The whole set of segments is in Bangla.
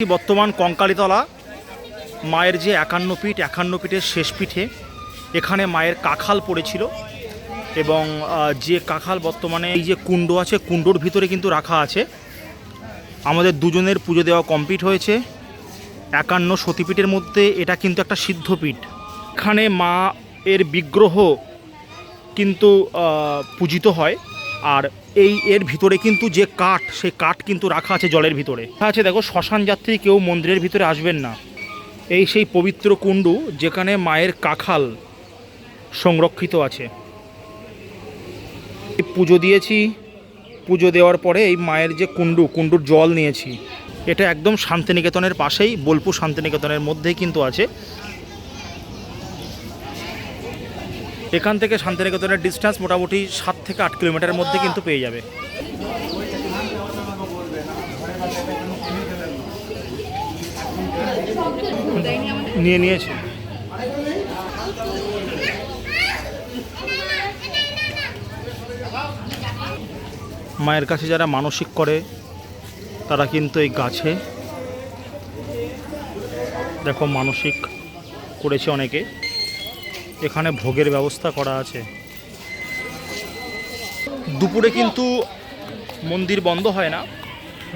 বর্তমান কঙ্কালীতলা। মায়ের যে একান্ন পিঠ, একান্ন পিঠের শেষ পিঠে। এখানে মায়ের কাখাল পড়েছিল এবং যে কাখাল বর্তমানে এই যে কুণ্ড আছে, কুণ্ডোর ভিতরে কিন্তু রাখা আছে। আমাদের দুজনের পুজো দেওয়া কমপ্লিট হয়েছে। একান্ন সতীপীঠের মধ্যে এটা কিন্তু একটা সিদ্ধপীঠ এখানে মা এর বিগ্রহ কিন্তু পূজিত হয়। আর এই এর ভিতরে কিন্তু যে কাঠ, সেই কাঠ কিন্তু রাখা আছে জলের ভিতরে। আছে, দেখো, শ্মশান যাত্রী কেউ মন্দিরের ভিতরে আসবেন না। এই সেই পবিত্র কুণ্ডু যেখানে মায়ের কাখাল সংরক্ষিত আছে। পুজো দিয়েছি। পুজো দেওয়ার পরে এই মায়ের যে কুণ্ডু, কুণ্ডুর জল নিয়েছি। এটা একদম শান্তিনিকেতনের পাশেই, বোলপুর শান্তিনিকেতনের মধ্যেই কিন্তু আছে। এখান থেকে শান্তিনিকেতনের ডিস্টেন্স মোটামুটি সাত থেকে আট কিলোমিটারের মধ্যে কিন্তু পেয়ে যাবে। নিয়ে নিয়েছে। মায়ের কাছে যারা মানসিক করে, তারা কিন্তু এই গাছে দেখো মানসিক করেছে অনেকে। এখানে ভোগের ব্যবস্থা করা আছে। দুপুরে কিন্তু মন্দির বন্ধ হয় না,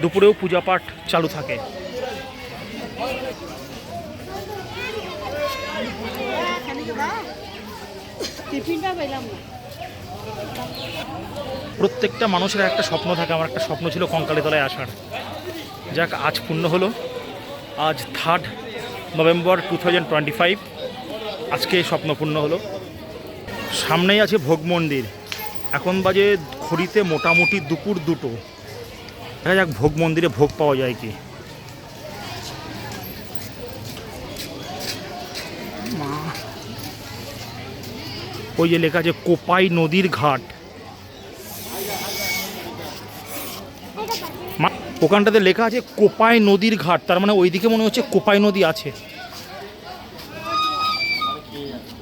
দুপুরেও পূজা পাঠ চালু থাকে। প্রত্যেকটা মানুষের একটা স্বপ্ন থাকে, আমার একটা স্বপ্ন ছিল কঙ্কালীতলায় আসার। যাক, আজ পূর্ণ হলো। আজ third November two thousand twenty five আজকে স্বপ্নপূর্ণ হলো। সামনেই আছে ভোগ মন্দির। এখন বাজে ঘড়িতে মোটামুটি দুপুর দুটো। দেখা যাক ভোগ মন্দিরে ভোগ পাওয়া যায় কি। ওই যে লেখা আছে, কোপাই নদীর ঘাট। ওখানটাতে লেখা আছে, কোপাই নদীর ঘাট। তার মানে ওইদিকে মনে হচ্ছে কোপাই নদী আছে।